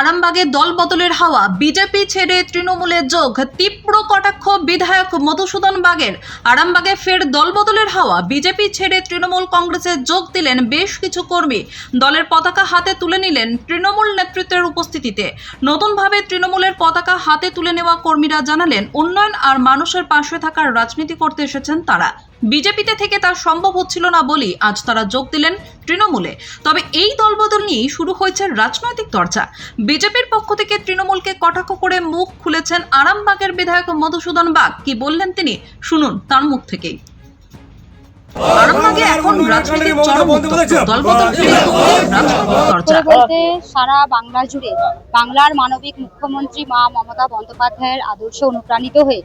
আরামবাগে দল বদলের হাওয়া। বিজেপি ছেড়ে তৃণমূলে যোগ। তীব্র কটাক্ষ বিধায়ক মধুসূদন বাগের। আরামবাগে ফের দল বদলের হাওয়া। বিজেপি ছেড়ে তৃণমূল কংগ্রেসে যোগ দিলেন বেশ কিছু কর্মী। দলের পতাকা হাতে তুলে নিলেন তৃণমূল নেতৃত্বের উপস্থিতিতে। নতুনভাবে তৃণমূলের পতাকা হাতে তুলে নেওয়া কর্মীরা জানালেন, উন্নয়ন আর মানুষের পাশে থাকার রাজনীতি করতে এসেছেন তারা। বিজেপিতে থেকে তা সম্ভব হচ্ছিল না বলেই আজ তারা যোগ দিলেন তৃণমূলে। তবে এই দলবদল নিয়েই শুরু হয়েছে রাজনৈতিক চর্চা। বিজেপির পক্ষ থেকে তৃণমূলকে কটাক্ষ করে মুখ খুলেছেন আরামবাগের বিধায়ক মধুসূদন বাগ। কি বললেন তিনি? শুনুন তার মুখ থেকেই। সারা বাংলা জুড়ে বাংলার মানবিক মুখ্যমন্ত্রী মা মমতা বন্দ্যোপাধ্যায়ের আদর্শ অনুপ্রাণিত হয়ে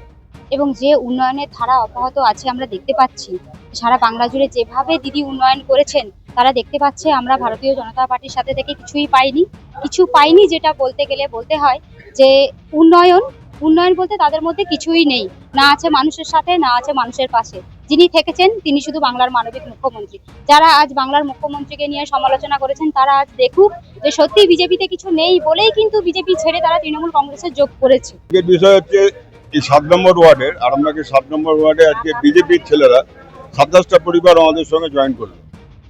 এবং যে উন্নয়নের ধারা অব্যাহত আছে আমরা দেখতে পাচ্ছি। সারা বাংলা জুড়ে যেভাবে দিদি উন্নয়ন করেছেন, তারা দেখতে পাচ্ছে আমরা ভারতীয় জনতা পার্টির সাথে থেকে কিছুই পাইনি। কিছু পাইনি যেটা বলতে গেলে বলতে হয় যে উন্নয়ন উন্নয়ন বলতে তাদের মধ্যে কিছুই নেই। না আছে মানুষের সাথে, না আছে মানুষের পাশে। যিনি থেকেছেন, তিনি শুধু বাংলার মানবিক মুখ্যমন্ত্রী। যারা আজ বাংলার মুখ্যমন্ত্রীকে নিয়ে সমালোচনা করেছেন, তারা আজ দেখুক যে সত্যি বিজেপিতে কিছু নেই বলেই কিন্তু বিজেপি ছেড়ে তারা তৃণমূল কংগ্রেসে যোগ করেছে। বিষয় হচ্ছে এই সাত নম্বর ওয়ার্ডের আরামবাগের সাত নম্বর ওয়ার্ডে আজকে বিজেপির ছেলেরা সাতাশটা পরিবার আমাদের সঙ্গে জয়েন করল।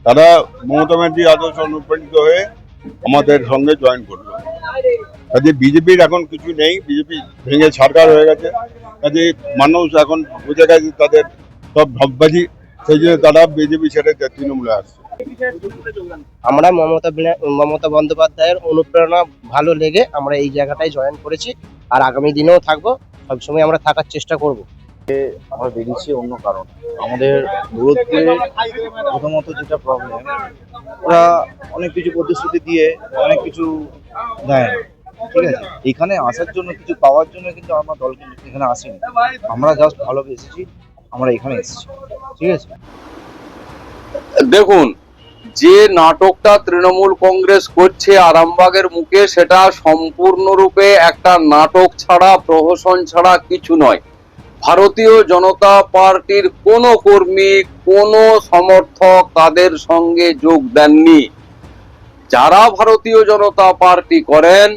তারা মমতা ব্যানার্জি আদর্শ অনুপ্রাণিত হয়ে আমাদের সঙ্গে জয়েন করল। কাজে বিজেপির এখন কিছু নেই, বিজেপি ভেঙে সরকার হয়ে গেছে। কাজে মানুষ এখন বুঝে গেছে তাদের সব ঢপবাজি সেই জন্য তারা বিজেপি ছেড়ে তৃণমূলে আসছে। আমরা মমতা মমতা বন্দ্যোপাধ্যায়ের অনুপ্রেরণা ভালো লেগে আমরা এই জায়গাটায় জয়েন করেছি, আর আগামী দিনেও থাকব। সবসময় আমরা থাকার চেষ্টা করব। আমরা বেরিয়েছি অন্য কারণ। আমাদের দূরত্বে প্রথমত যেটা প্রবলেম ওরা অনেক কিছু প্রতিশ্রুতি দিয়ে অনেক কিছু দেয় ঠিক আছে? এখানে আসার জন্য কিছু পাওয়ার জন্য কিন্তু আমার দল কিন্তু এখানে আসিনি। আমরা জাস্ট ভালোবেসেছি আমরা এখানে এসেছি। ঠিক আছে? দেখুন যে নাটকটা তৃণমূল কংগ্রেস করছে আরামবাগের মুখে, সেটা সম্পূর্ণরূপে একটা নাটক ছাড়া, প্রহসন ছাড়া কিছু নয়। ভারতীয় জনতা পার্টির কোনো কর্মী, কোনো সমর্থক তাদের সঙ্গে যোগ দেননি। যারা ভারতীয় জনতা পার্টি করেন,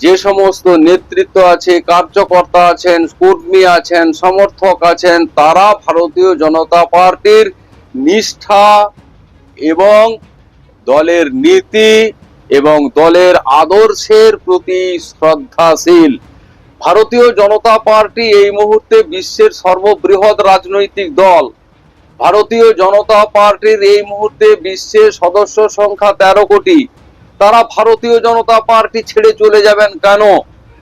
যে সমস্ত নেতৃত্ব আছে, কার্যকর্তা আছেন, কর্মী আছেন, সমর্থক আছেন, তারা ভারতীয় জনতা পার্টির নিষ্ঠা এবং দলের নীতি এবং দলের আদর্শের প্রতি শ্রদ্ধাশীল। ভারতীয় জনতা পার্টি এই মুহূর্তে বিশ্বের সর্ববৃহৎ রাজনৈতিক দল। ভারতীয় জনতা পার্টির এই মুহূর্তে বিশ্বের সদস্য সংখ্যা তেরো কোটি। তারা ভারতীয় জনতা পার্টি ছেড়ে চলে যাবেন কেন?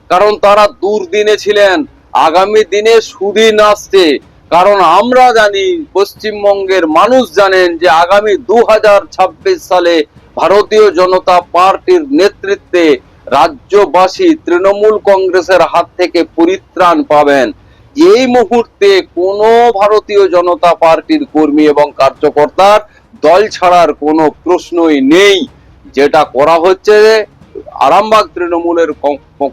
কারণ তারা দুর্দিনে ছিলেন। আগামী দিনে সুদিন আসছে। কারণ আমরা জানি পশ্চিমবঙ্গের মানুষ জানেন যে আগামী দু হাজার ছাব্বিশ সালে ভারতীয় জনতা পার্টির নেতৃত্বে রাজ্যবাসী তৃণমূল কংগ্রেসের হাত থেকে পরিত্রাণ পাবেন। এই মুহূর্তে কোনো ভারতীয় জনতা পার্টির কর্মী এবং কার্যকর্তার দল ছাড়ার কোনো প্রশ্নই নেই। যেটা করা হচ্ছে আরামবাগ তৃণমূলের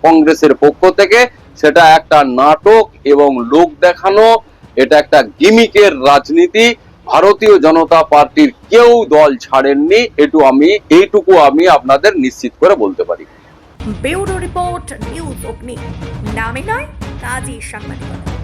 কংগ্রেসের পক্ষ থেকে সেটা একটা নাটক এবং লোক দেখানো এটা একটা গিমিকের রাজনীতি। ভারতীয় জনতা পার্টির কেউ দল ছাড়েননি। এটু আমি, এইটুকু আমি আপনাদের নিশ্চিত করে বলতে পারি। রিপোর্ট, নিউজ অগ্নি। নামে নয় কাজী সাংবাদিকতা।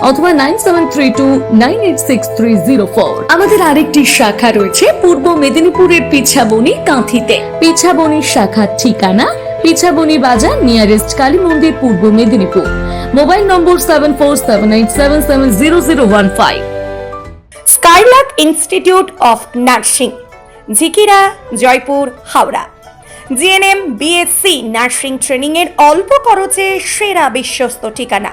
অথবা nine seven three two nine eight six three zero four. আমাদের আরেকটি শাখা রয়েছে পূর্ব মেদিনীপুরের পিছাবনি কাঁথিতে। পিছাবনি শাখার ঠিকানা পিছাবনি বাজার নিয়ারেস্ট কালী মন্দির Purba Medinipur. Mobile number seven four seven eight seven seven zero zero one five Skylark institute of nursing Jhikira Jaipur Howrah. GNM BSc nursing training এর অল্প খরচে সেরা বিশ্বস্ত ঠিকানা।